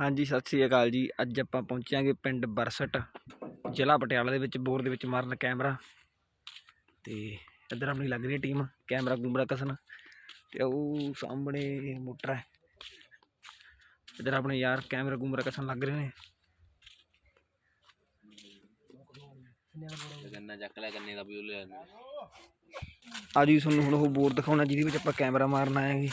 ਹਾਂਜੀ ਸਤਿ ਸ੍ਰੀ ਅਕਾਲ ਜੀ। ਅੱਜ ਆਪਾਂ ਪਹੁੰਚਾਂਗੇ ਪਿੰਡ ਬਰਸਟ ਜ਼ਿਲ੍ਹਾ ਪਟਿਆਲਾ ਦੇ ਵਿੱਚ ਬੋਰ ਦੇ ਵਿੱਚ ਮਾਰਨ ਕੈਮਰਾ। ਤੇ ਇੱਧਰ ਆਪਣੀ ਲੱਗ ਰਹੀ ਹੈ ਟੀਮ ਕੈਮਰਾ ਕੁਮਰਾ ਕਸਣ। ਤੇ ਉਹ ਸਾਹਮਣੇ ਮੋਟਰ ਹੈ। ਇੱਧਰ ਆਪਣੇ ਯਾਰ ਕੈਮਰਾ ਕੁਮਰਾ ਕਸਣ ਲੱਗ ਰਹੇ ਨੇ। ਗੰਨਾ ਚੱਕ ਲਿਆ ਗੰਨੇ ਦਾ ਵੀ ਉਹ ਲੈ ਅੱਜ ਵੀ ਤੁਹਾਨੂੰ ਹੁਣ ਉਹ ਬੋਰ ਦਿਖਾਉਣਾ ਜਿਹਦੇ ਵਿੱਚ ਆਪਾਂ ਕੈਮਰਾ ਮਾਰਨ ਆਏਗੇ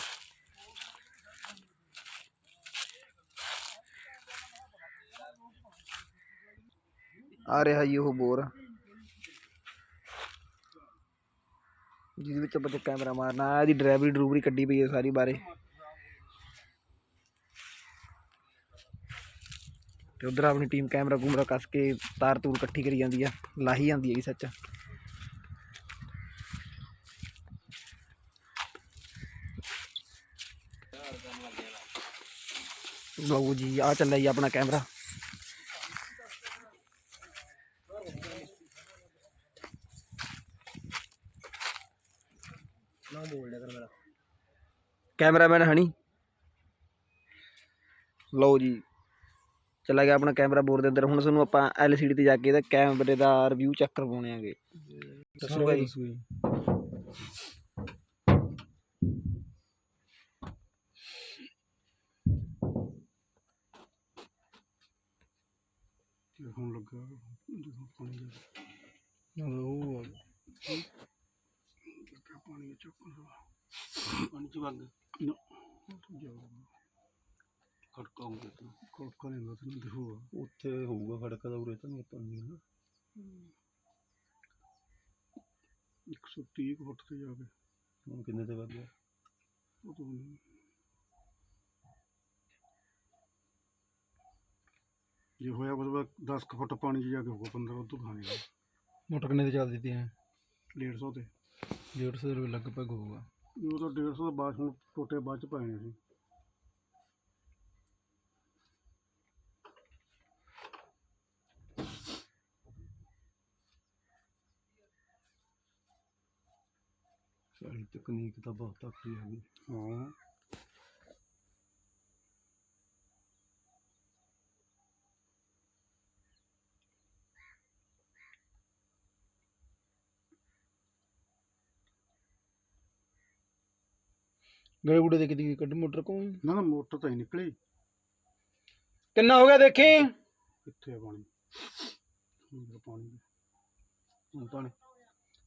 ਆ ਰਿਹਾ ਜੀ ਉਹ ਬੋਰ। ਜਿਹਦੇ ਵਿੱਚ ਆਪਾਂ ਕੈਮਰਾ ਮਾਰਨਾ। ਆ ਇਹਦੀ ਡਰਾਈਵਰੀ ਡਰੂਵਰੀ ਕੱਢੀ ਪਈ ਹੈ ਸਾਰੀ ਬਾਰੇ ਤੇ ਉਧਰ ਆਪਣੀ ਟੀਮ ਕੈਮਰਾ ਕੂਮਰਾ ਕੱਸ ਕੇ ਤਾਰ ਤੂਰ ਇਕੱਠੀ ਕਰੀ ਜਾਂਦੀ ਆ। ਲਾਹੀ ਜਾਂਦੀ ਹੈ ਸੱਚ। ਲਓ ਜੀ ਆ ਚੱਲਿਆ ਜੀ ਆਪਣਾ ਕੈਮਰਾ ਨਾ ਬੋਲਦਾ ਕਰ ਮੇਰਾ ਕੈਮਰਾਮੈਨ ਹਣੀ। ਲਓ ਜੀ ਚੱਲਾ ਗਿਆ ਆਪਣਾ ਕੈਮਰਾ ਬੋਰਡ ਦੇ ਅੰਦਰ। ਹੁਣ ਤੁਹਾਨੂੰ ਆਪਾਂ LCD ਤੇ ਜਾ ਕੇ ਇਹਦਾ ਕੈਮਰੇ ਦਾ ਰਿਵਿਊ ਚੈੱਕ ਕਰਵਾਉਣੇ ਆਗੇ। ਦੱਸੋ ਭਾਈ ਤੇ ਹੁਣ ਲੱਗਾ। ਜਦੋਂ ਪਾਣੀ ਦਾ। ਉਹ ਲੱਗਾ ਪਾਣੀ ਚੱਕਣ ਦਾ ਪਾਣੀ ਚ ਵਗ। ਨਾ ਜਾਊਗਾ ਖੜਕਾਉਂਗੇ ਤੂੰ ਕੋਲਕਾ ਨਹੀਂ ਹੁੰਦਾ ਤੈਨੂੰ ਦਿਖੂਗਾ ਉੱਥੇ ਹੋਊਗਾ ਖੜਕਾ ਦਾ ਉਰੇ ਤਾਂ ਨਹੀਂ ਆਪਾਂ ਨੂੰ ਨਾ 130 ਕੁ ਫੁੱਟ ਤੇ ਜਾ ਕੇ ਹੁਣ ਕਿੰਨੇ ਤੇ ਵੱਧ ਗਿਆ ਉਹ ਤੋਂ ਨਹੀਂ ਜੇ ਹੋਇਆ ਬਸ 10 ਕੁ ਫੁੱਟ ਪਾਣੀ 'ਚ ਜਾ ਕੇ ਹੋਊਗਾ 15 ਉਦੋਂ ਖਾਣੇ ਮੋਟਰ ਕਿੰਨੇ ਤੇ ਚੱਲਦੀ ਤੀ ਹੈ 150 ਤੇ 150 ਰੁਪਏ ਲਗਭਗ ਹੋਊਗਾ ਉਹ ਤਾਂ 150 ਦਾ ਬਾਅਦ ਹੁਣ ਟੋਟੇ ਬਾਅਦ ਚ ਪਾਏ ਨੇ ਅਸੀਂ ਸਾਰੀ ਤਕਨੀਕ ਤਾਂ ਬਹੁਤ ਆਖੀ ਆ ਗਈ। ਹਾਂ। ਗੜੇ ਗੁੜੇ ਦੇ ਕਿਦੀ ਕੱਢ ਮੋਟਰ ਕੋ ਨਾ ਨਾ ਮੋਟਰ ਤਾਂ ਹੀ ਨਿਕਲੀ। ਕਿੰਨਾ ਹੋ ਗਿਆ ਦੇਖੀ? ਕਿੱਥੇ ਆ ਪਾਣੀ? ਹੁਣ ਤਾਂ ਪਾਣੀ ਹੁਣ ਪਾਣੀ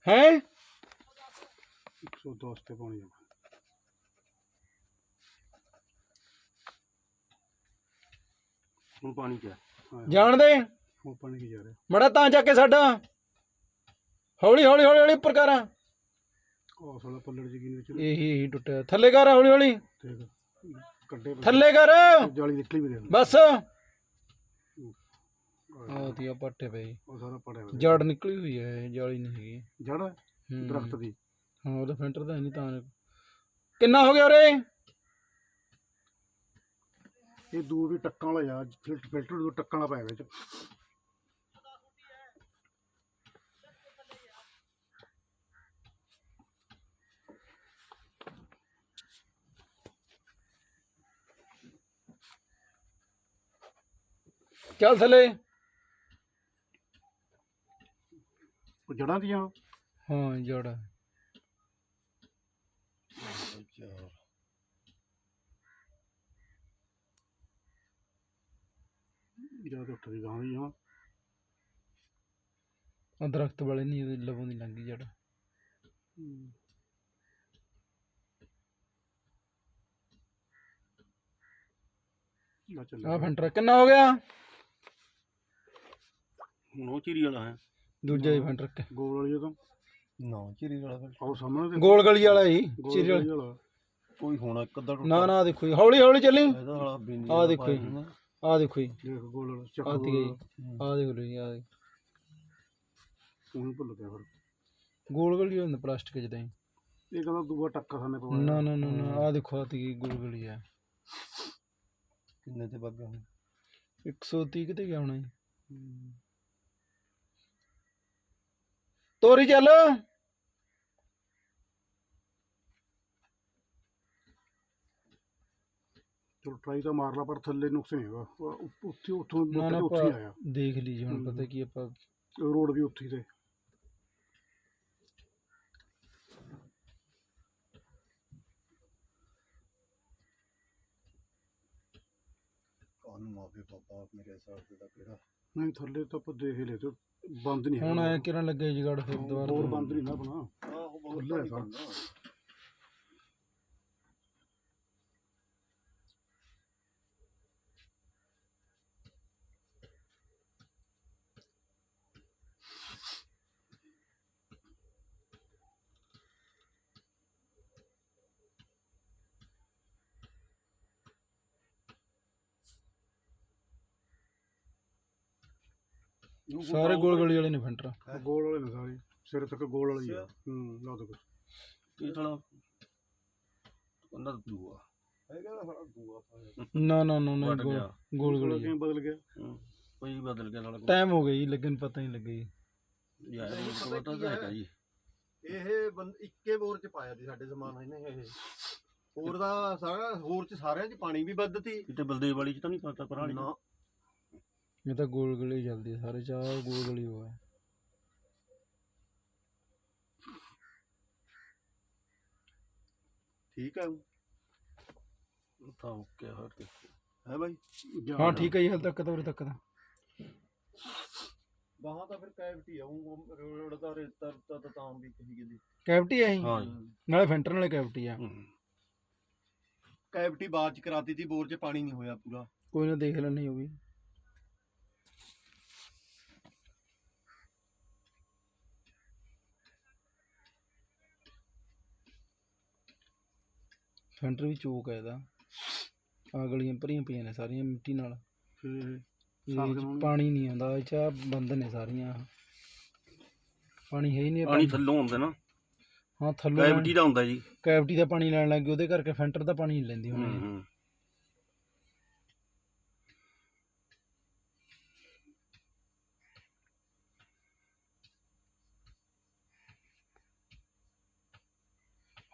ਹੈ 110 ਤੇ ਪਾਣੀ ਆ। ਹੁਣ ਪਾਣੀ ਚ ਆ। ਹਾਂ, ਜਾਣ ਦੇ ਹੁਣ ਪਾਣੀ ਕੀ ਜਾ ਰਿਹਾ? ਮੜਾ ਤਾਂ ਜਾ ਕੇ ਸਾਡਾ। ਹੌਲੀ ਹੌਲੀ ਹੌਲੀ ਹੌਲੀ ਉੱਪਰ ਕਰ। ਉਹ ਸਾਲਾ ਪੱਲੜ ਜੀ ਕੀ ਵਿੱਚ ਇਹੀ ਇਹੀ ਟੁੱਟਿਆ। ਥੱਲੇ ਕਰ ਹੌਲੀ ਹੌਲੀ। ਦੇਖ ਕੱਡੇ ਪਏ। ਥੱਲੇ ਕਰ। ਜਾਲੀ ਨਿਕਲੀ ਵੀ ਦੇਖ ਬਸ। ਆਹ ਤੀ ਆ ਪੱਟੇ ਪਈ ਉਹ ਸਾਰਾ ਪੜਿਆ ਹੋਇਆ। ਜੜ ਨਿਕਲੀ ਹੋਈ ਹੈ ਇਹ ਜਾਲੀ ਨਹੀਂ ਹੈਗੀ। ਜੜ? ਹੈ। ਹੂੰ। ਦਰਖਤ ਦੀ। ਹਾਂ ਉਹਦਾ ਫੈਂਟਰ ਤਾਂ ਹੈ ਨਹੀਂ ਤਾਂ। ਕਿੰਨਾ ਹੋ ਗਿਆ ਉਰੇ? ਇਹ ਦੂਰ ਵੀ ਟੱਕਾਂ ਵਾਲਾ ਯਾਰ ਫਿਲਟਰ ਫਿਲਟਰ ਦੂਰ ਟੱਕਾਂ ਵਾਲਾ ਪਾਇਆ ਵਿੱਚ। ਚੱਲ ਥੱਲੇ? ਉਹ ਜੜਾਂ ਦੀਆਂ? ਹਾਂ ਜੜ। ਜਦ ਉੱਠਦੀ ਗਾਂ ਦੀ ਹਾਂ ਉਹ ਦਰਖਤ ਵਾਲੇ ਨਹੀਂ ਲਵੋਂ ਦੀ ਲੰਗੀ ਜੜ। ਚੱਲ। ਆ ਫੈਂਟਰ ਕਿੰਨਾ ਹੋ ਗਿਆ? ਚੀਰੀ ਵਾਲਾ ਹੈ। ਦੂਜਾ ਹੀ ਫੈਂਟਰ ਕਿ ਗੋਲ ਵਾਲੀ ਉਹ ਤਾਂ। ਨਾ ਚਿਰੀ ਵਾਲਾ ਫਿਰ ਆਓ ਸਾਹਮਣੇ ਤੇ ਗੋਲ ਗਲੀ ਵਾਲਾ ਹੀ ਚਿਰੀ ਵਾਲੀ। ਕੋਈ ਹੋਣਾ ਇੱਕ ਅੱਧਾ ਨਾ ਨਾ ਦੇਖੋ ਜੀ, ਹੌਲੀ ਹੌਲੀ ਚੱਲੀ। ਇਹਦਾ ਵਾਲਾ ਬਿੰਦੀ ਆਹ ਦੇਖੋ ਜੀ। ਆ ਦੇਖੋ ਜੀ। ਦੇਖ ਗੋਲ ਵਾਲਾ ਚੱਕ ਆ ਤੀ ਗੋਲ ਗਈ ਆ ਦੇਖ ਲਓ ਜੀ ਆ ਉਹਨੂੰ ਭੁੱਲ ਗਿਆ ਫਿਰ। ਗੋਲ ਗਲੀ ਹੁੰਦਾ ਪਲਾਸਟਿਕ ਜਿਹਦਾ ਹੀ ਇਹ ਕਹਿੰਦਾ ਦੂਆ ਟੱਕਾ ਸਾਨੇ ਪਵਾਇਆ ਨਾ ਨਾ ਨਾ ਨਾ ਆ ਦੇਖੋ ਆ ਤੀ ਗਈ ਗੋਲ ਗਲੀ ਆ। ਕਿੰਨੇ ਤੇ ਵੱਗ ਗਿਆ ਹੁਣ? 130 ਕਿਤੇ ਗਿਆ ਹੋਣਾ ਜੀ। ਤੋਰੀ ਚੱਲ ਚਲੋ ਟਰਾਈ ਤਾਂ ਮਾਰ ਲਾ ਪਰ ਥੱਲੇ ਨੁਕਸ ਨਹੀਂ ਹੈਗਾ ਉਹ ਉ- ਉੱਥੇ ਉੱਥੋਂ ਨਾ ਨਾ ਉੱਥੇ ਹੀ ਆਪਾਂ ਆਇਆ ਦੇਖ ਲਈ ਜੀ ਹੁਣ ਹਮ। ਪਤਾ ਕੀ ਆਪਾਂ ਰੋਡ ਵੀ ਉੱਥੇ ਹੀ ਤੇ ਕਾਨੂੰ ਮਾਫੀ ਬਾਬਾ ਮੇਰੇ ਤੇ ਤਾਂ ਕਿਹੜਾ ਨਹੀਂ ਥੱਲੇ ਤਾਂ ਆਪਾਂ ਦੇਖ ਹੀ ਲਏ ਤੇ ਬੰਦ ਨਹੀਂ ਹੁਣ ਐ ਕਿਰਨ ਲੱਗੇ ਜਗੜ ਫਿਰ ਦੁਬਾਰਾ ਹੋਰ। ਬੰਦ ਨਹੀਂ ਨਾ ਆਪਣਾ ਆਹੋ ਬਹੁਤ ਖੁੱਲ੍ਹਾ ਹੈ ਸਾਰਾ। ਸਾਰੇ ਗੋਲ ਗਲੀ ਵਾਲੇ ਨੇ ਫੈਂਟਰ। ਗੋਲ ਵਾਲੇ ਨੇ ਸਾਰੇ। ਸਿਰ ਤੱਕ ਗੋਲ ਵਾਲੀ ਆ। ਹੂੰ ਲਾ ਦੋ ਇਹ ਸਾਲਾ ਕੰਦਾ ਦੂਆ। ਹੈਗਾ ਤਾਂ ਸਾਰਾ ਦੂਆ ਨਾ ਨਾ ਨਾ ਨਾ ਗੋਲ ਗੋਲ ਗੋਲ ਕਿਵੇਂ ਬਦਲ ਗਿਆ। ਕੋਈ ਬਦਲ ਗਿਆ ਸਾਲਾ ਕੋਈ। ਟਾਈਮ ਹੋ ਗਿਆ ਜੀ ਲੱਗਣ ਪਤਾ ਨਹੀਂ ਲੱਗਾ ਜੀ। ਯਾਰ ਕੀ ਤਾਂ? ਹੈਗਾ ਜੀ। ਇਹ ਬੰਦ ਇੱਕੇ ਬੋਰ ਚ ਪਾਇਆ ਸੀ ਸਾਡੇ ਸਮਾਨ ਇਹਨੇ ਇਹ। ਹੋਰ ਦਾ ਸਾਰਾ ਹੋਰ ਚ ਸਾਰਿਆਂ ਚ ਪਾਣੀ ਵੀ ਵੱਧ ਤੀ ਕਿਤੇ ਬਲਦੇਵ ਵਾਲੀ ਚ ਤਾਂ ਨਹੀਂ ਪਤਾ ਪਰਾਲੀ ਨਾ। ਇਹ ਤਾਂ ਗੋਲ ਗਲੀ ਚੱਲਦੀ ਹੈ ਸਾਰੇ ਚਾਹ ਗੋਲ ਗਲੀ ਹੋਇਆ ਠੀਕ ਹੈ ਤਾਂ ਓਕੇ ਹਰ ਤੇ। ਹੈ ਬਾਈ? ਹਾਂ ਠੀਕ ਹੈ ਜੀ ਹਾਲ ਤੱਕ ਤਾਂ ਉਰੇ ਤੱਕ ਤਾਂ। ਗਾਹਾਂ ਤਾਂ ਫਿਰ ਕੈਵਿਟੀ ਆਉਂ ਰੋਡ ਦਾ ਰੇਤਾ ਰੁੱਤਾ ਤਾਂ ਤਾਂ ਵੀ ਕਹੀ ਗਈ ਕੈਵਟੀ ਹੈ ਹਾਂ ਨਾਲੇ ਫੈਂਟਰ ਨਾਲੇ ਕੈਵਟੀ ਆ। ਕੈਵਿਟੀ ਬਾਅਦ ਚ ਕਰਾਤੀ ਤੀ ਬੋਰ ਚ ਪਾਣੀ ਨਹੀਂ ਹੋਇਆ ਪੂਰਾ। ਕੋਈ ਨਾ ਦੇਖ ਲੈਣੀ ਉਹ ਫੈਂਟਰ ਵੀ ਚੋਕ ਹੈ ਇਹਦਾ। ਆ ਗਲੀਆਂ ਭਰੀਆਂ ਪਈਆਂ ਨੇ ਸਾਰੀਆਂ ਮਿੱਟੀ ਨਾਲ। ਇਹਦੇ। ਪਾਣੀ ਨਹੀਂ ਆਉਂਦਾ ਇਹ ਚ ਆਹ ਬੰਦ ਨੇ ਸਾਰੀਆਂ ਪਾਣੀ ਹੈ ਹੀ ਨਹੀਂ ਪਾਣੀ ਥੱਲੋਂ ਹੁੰਦਾ ਨਾ। ਹਾਂ ਥੱਲੋਂ ਕੈਵਿਟੀ ਦਾ ਹੁੰਦਾ ਜੀ। ਕੈਵਿਟੀ ਦਾ ਪਾਣੀ ਲੈਣ ਲੱਗ ਗਏ ਉਹਦੇ ਕਰਕੇ ਫੈਂਟਰ ਦਾ ਪਾਣੀ ਨਹੀਂ ਲੈਂਦੀ ਹੂੰ ਹੁਣ। ਇਹ। ਹੂੰ।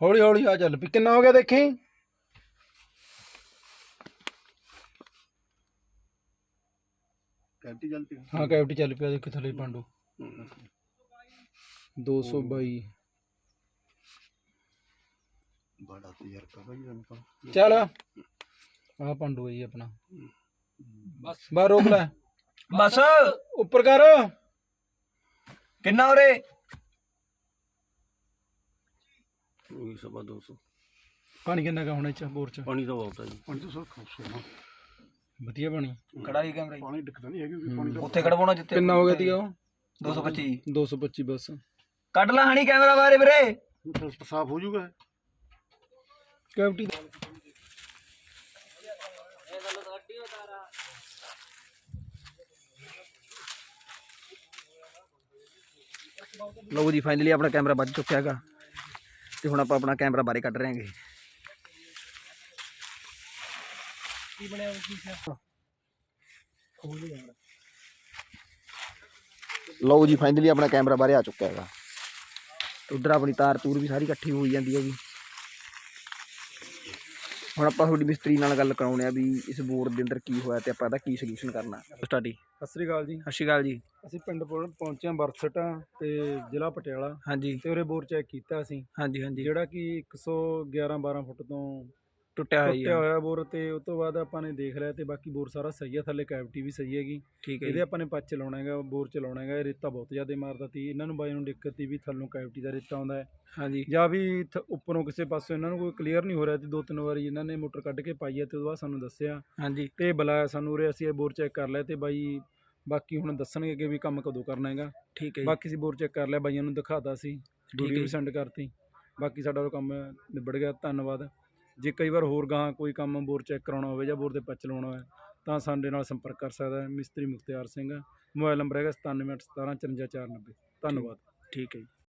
ਹੌਲੀ ਹੌਲੀ ਆ ਚੱਲ ਪਈ ਕਿੰਨਾ ਹੋ ਗਿਆ ਦੇਖੀ? ਕੈਵਿਟੀ ਜਲਦੀ ਹਾਂ ਕੈਵਿਟੀ ਚੱਲ ਪਿਆ ਦੇਖੀ ਥੱਲੇ ਪਾਂਡੂ। 222 ਬੜਾ ਤੇ ਯਾਰ ਕਾ ਬਾਈ ਜਨ ਤਾਂ ਚੱਲ ਆ ਪਾਂਡੂ ਹੈ ਜੀ ਆਪਣਾ। ਬਸ। ਬਸ ਰੋਕ ਲੈ। ਬਸ। ਉੱਪਰ ਕਰ। ਕਿੰਨਾ ਉਰੇ? ਉਹੀ ਸਭਾ 200 ਪਾਣੀ ਕਿੰਨਾ ਕਾ ਹੋਣਾ ਚ ਬੋਰ ਚ? ਪਾਣੀ ਤਾਂ ਬਹੁਤ ਹੈ ਜੀ। ਪਾਣੀ ਤਾਂ ਸਰ ਖੋਸੋ ਵਧੀਆ ਪਾਣੀ? ਕੜਾਈ ਕੈਮਰਾ ਪਾਣੀ ਦਿਖਦਾ ਨਹੀਂ ਹੈਗੀ ਪਾਣੀ ਉੱਥੇ ਕਢਵਾਉਣਾ ਜਿੱਥੇ? ਕਿੰਨਾ ਹੋ ਗਿਆ ਤੀਗਾ ਉਹ? 225 225 ਬਸ। ਕੱਢ ਲਾ ਹਣੀ ਕੈਮਰਾ ਬਾਰੇ ਵੀਰੇ। ਫਿਰ ਸਾਫ਼ ਹੋ ਜਾਊਗਾ। ਕੈਵਿਟੀ ਲਓ ਜੀ ਫਾਈਨਲੀ ਆਪਣਾ ਕੈਮਰਾ ਵੱਜ ਚੁੱਕਿਆ ਹੈਗਾ। ਤੇ ਹੁਣ ਆਪਾਂ ਆਪਣਾ ਕੈਮਰਾ ਬਾਰੇ ਕੱਢ ਰਹੇ ਹਾਂਗੇ। ਲਓ ਜੀ ਫਾਈਨਲੀ ਆਪਣਾ ਕੈਮਰਾ ਬਾਰੇ ਆ ਚੁੱਕਿਆ ਹੈਗਾ। ਉਧਰ ਆਪਣੀ ਤਾਰ ਤੂਰ ਵੀ ਸਾਰੀ ਇਕੱਠੀ ਹੋਈ ਜਾਂਦੀ ਹੈਗੀ। ਹੁਣ ਆਪਾਂ ਤੁਹਾਡੀ ਮਿਸਤਰੀ ਨਾਲ ਗੱਲ ਕਰਾਉਣੇ ਆ ਵੀ ਇਸ ਬੋਰਡ ਦੇ ਅੰਦਰ ਕੀ ਹੋਇਆ ਤੇ ਆਪਾਂ ਇਹਦਾ ਕੀ ਸੋਲੂਸ਼ਨ ਕਰਨਾ। ਸਟਾਡੀ ਸਤਿ ਸ੍ਰੀ ਅਕਾਲ ਜੀ। ਸਤਿ ਸ਼੍ਰੀ ਅਕਾਲ ਜੀ। ਅਸੀਂ ਪਿੰਡ ਪਹੁੰ- ਪਹੁੰਚੇ ਹਾਂ ਬਰਸਟ ਤੇ ਜ਼ਿਲ੍ਹਾ ਪਟਿਆਲਾ ਹਾਂਜੀ। ਤੇ ਉਰੇ ਬੋਰ ਚੈੱਕ ਕੀਤਾ ਅਸੀਂ। ਹਾਂਜੀ ਹਾਂਜੀ। ਜਿਹੜਾ ਕਿ 111 12 ਫੁੱਟ ਤੋਂ ਟੁੱਟਿਆ ਹੋਇਆ ਟੁੱਟਿਆ ਹੋਇਆ ਬੋਰ ਤੇ ਉਸ ਤੋਂ ਬਾਅਦ ਆਪਾਂ ਨੇ ਦੇਖ ਲਿਆ ਤੇ ਬਾਕੀ ਬੋਰ ਸਾਰਾ ਸਹੀ ਹੈ ਥੱਲੇ ਕੈਵਿਟੀ ਵੀ ਸਹੀ ਹੈਗੀ। ਠੀਕ ਹੈ ਇਹਦੇ ਜੀ। ਆਪਾਂ ਨੇ ਪੱਚ ਲਾਉਣਾ ਹੈਗਾ ਬੋਰ ਚ ਲਾਉਣਾ ਹੈਗਾ ਇਹ ਰੇਤਾ ਬਹੁਤ ਜ਼ਿਆਦਾ ਮਾਰਦਾ ਤੀ ਇਹਨਾਂ ਨੂੰ ਬਾਈ ਨੂੰ ਦਿੱਕਤ ਤੀ ਵੀ ਥੱਲੋਂ ਕੈਵਿਟੀ ਦਾ ਰੇਤਾ ਆਉਂਦਾ ਹੈ। ਹਾਂਜੀ। ਜਾਂ ਵੀ ਥ- ਉੱਪਰੋਂ ਕਿਸੇ ਪਾਸੋਂ ਇਹਨਾਂ ਨੂੰ ਕੋਈ ਕਲੀਅਰ ਨਹੀਂ ਹੋ ਰਿਹਾ ਤੇ ਦੋ ਤਿੰਨ ਵਾਰੀ ਇਹਨਾਂ ਨੇ ਮੋਟਰ ਕੱਢ ਕੇ ਪਾਈ ਹੈ ਤੇ ਉਹਦੇ ਬਾਅਦ ਸਾਨੂੰ ਦੱਸਿਆ। ਹਾਂਜੀ। ਤੇ ਬੁਲਾਇਆ ਸਾਨੂੰ ਉਰੇ ਅਸੀਂ ਇਹ ਬੋਰ ਚੈੱਕ ਕਰ ਲਿਆ ਤੇ ਬਾਈ ਬਾਕੀ ਹੁਣ ਦੱਸਣਗੇ ਕਿ ਵੀ ਕੰਮ ਕਦੋਂ ਕਰਨਾ ਹੈਗਾ। ਠੀਕ ਹੈ ਜੀ। ਬਾਕੀ ਅਸੀਂ ਬੋਰ ਚੈੱਕ ਕਰ ਲਿਆ ਬਾਈਆਂ ਨੂੰ ਦਿਖਾਤਾ ਸੀ ਵੀਡੀਓ ਵੀ ਜੀ। ਸੈਂਡ ਕਰਤੀ। ਬਾਕੀ ਸਾਡਾ ਉਹ ਕੰਮ ਨਿਬੜ ਗਿਆ ਧੰਨਵਾਦ। ਜੇ ਕਈ ਵਾਰ ਹੋਰ ਗਾਂ ਕੋਈ ਕੰਮ ਬੋਰ ਚੈੱਕ ਕਰਾਉਣਾ ਹੋਵੇ ਜਾਂ ਬੋਰ ਦੇ ਪੱਚ ਲਾਉਣਾ ਹੋਵੇ, ਤਾਂ ਸਾਡੇ ਨਾਲ ਸੰਪਰਕ ਕਰ ਸਕਦਾ ਹੈ। ਮਿਸਤਰੀ ਮੁਖਤਿਆਰ ਸਿੰਘ, ਮੋਬਾਈਲ ਨੰਬਰ ਹੈਗਾ 97 17 54 490 ਧੰਨਵਾਦ। ਠੀਕ ਹੈ ਜੀ।